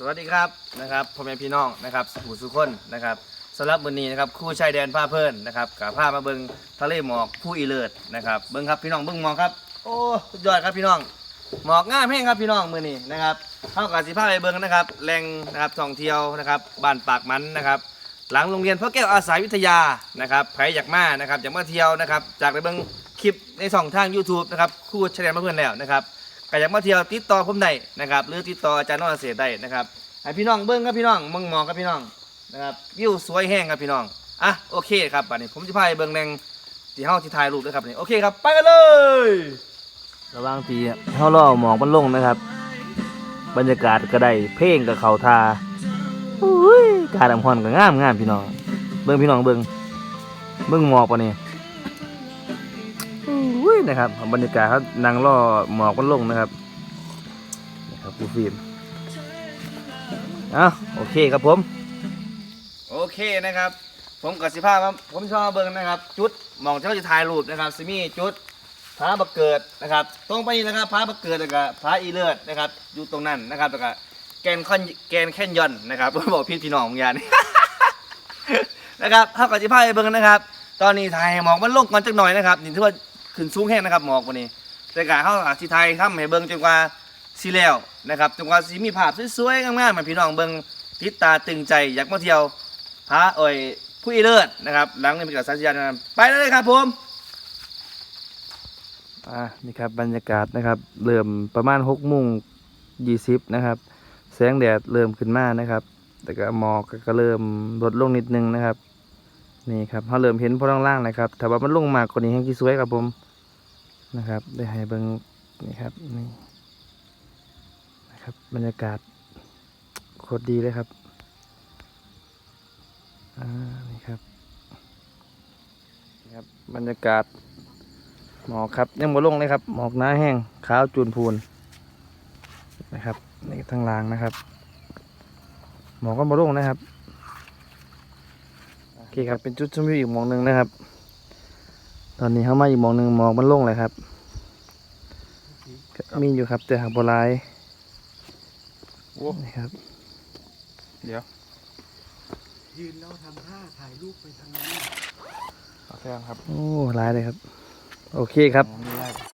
สวัสดีครับนะครับพ่อแม่พี่น้องนะครับสุขสุขคนนะครับสำหรับวันนี้นะครับคู่ชายแดนผ้าเพิ่นนะครับกับผ้ามาเบิงทะเลหมอกผู้อีเลิศนะครับเบิงครับพี่น้องเบิงหมอกครับ โอ้สุดยอดครับพี่น้องหมอกง่ามแห้งครับพี่น้องมือนี้นะครับเข้ากับสีผ้าไปเบิงนะครับแหล่งนะครับท่องเที่ยวนะครับบ้านปากมันนะครับหลังโรงเรียนพระแก้วอาสาวิทยานะครับใครอยากมานะครับอยากมาเที่ยวนะครับจากไปเบิงคลิปในสองทาง YouTube นะครับคู่ชายแดนผ้าเพิ่นแล้วนะครับ ก็อยากมาเที่ยวติดต่อผมได้นะครับ หรือติดต่ออาจารย์นรเศรษฐ์ได้นะครับให้พี่น้องเบิ้งครับพี่น้องมึงมองครับพี่น้องนะครับวิวสวยแห้งครับพี่น้องอะโอเคครับบัดนี้ผมจะพาไปเบิ้งแรงที่เฮาที่ถ่ายรูปด้วยครับนี่โอเคครับไปกันเลย ระหว่างที่เฮาล่อหมอกมันลงนะครับ บรรยากาศก็ได้เพลงกับเขาทาอุ้ยกาดำพรก็งามงามพี่น้อง เบิ้งพี่น้องเบิ้งเบิ้งหมอกปะเนี่ อุ้ยนะครับบรรยากาศเขานั่งรอหมอกมันลงนะครับนะครับปูฟิล์มอะโอเคครับผม โอเคนะครับ ผมกับสิภาพผมชอบเบิ้งนะครับ จุดหมองที่เขาจะถ่ายรูปนะครับซิมี่จุดพระบักเกิดนะครับ ตรงไปนี่นะครับพระบักเกิดแล้วก็พระอีเลือดนะครับ อยู่ตรงนั้นนะครับแล้วก็แกนคอนแกนแค่นยอนนะครับบอกพี่พี่น้องของยานี่นะครับเท่ากับสิภาพไปเบิ้งนะครับ ตอนนี้ถ่ายให้หมอกมันลงก่อนจักหน่อยนะครับนี่ถือว่า ขึ้นสูงแห้งนะครับหมอกวันนี้แต่กาเข้าอาสิไทยทำให้เบิ่งจนกว่าสีแล้วนะครับจนกว่าสีมีภาพสวยๆงามๆมาพี่น้องเบิ่งติดตาตึงใจอยากมาเที่ยวพระเอ่ยผู้อีเลิศนะครับหลังนี้มีกับสัญญาณนะครับไปได้เลยครับผมอ่านี่ครับบรรยากาศนะครับเริ่มประมาณหกโมงยี่สิบนะครับ แสงแดดเริ่มขึ้นมานะครับ แต่ก็หมอกก็เริ่มลดลงนิดนึงนะครับนี่ครับเขาเริ่มเห็นพอล่างๆนะครับแต่ว่ามันลงมากกว่านี้แห้งที่สวยครับผม นะครับ ได้ให้เบิงนี่ครับนี่นะครับบรรยากาศโคตรดีเลยครับอ่านี่ครับนี่ครับบรรยากาศหมอกครับยังบ่ลงเลยครับ หมอกหน้าแห้งขาวจูนพูนนะครับนี่ทางล่างนะครับ หมอกก็บ่ลงนะครับโอเคครับเป็นจุดชมวิวอีกหมองหนึ่งนะครับ ตอนนี้เข้ามาอีกหมองหนึ่งหมอกมันโล่งเลยครับก็มีอยู่ครับแต่หากบหลายโอ้นี่ครับ เดี๋ยว ยืนแล้วทำท่าถ่ายรูปไปทางนี้เอาแค่ครับ โอ้หลายเลยครับ โอเคครับไม่ได้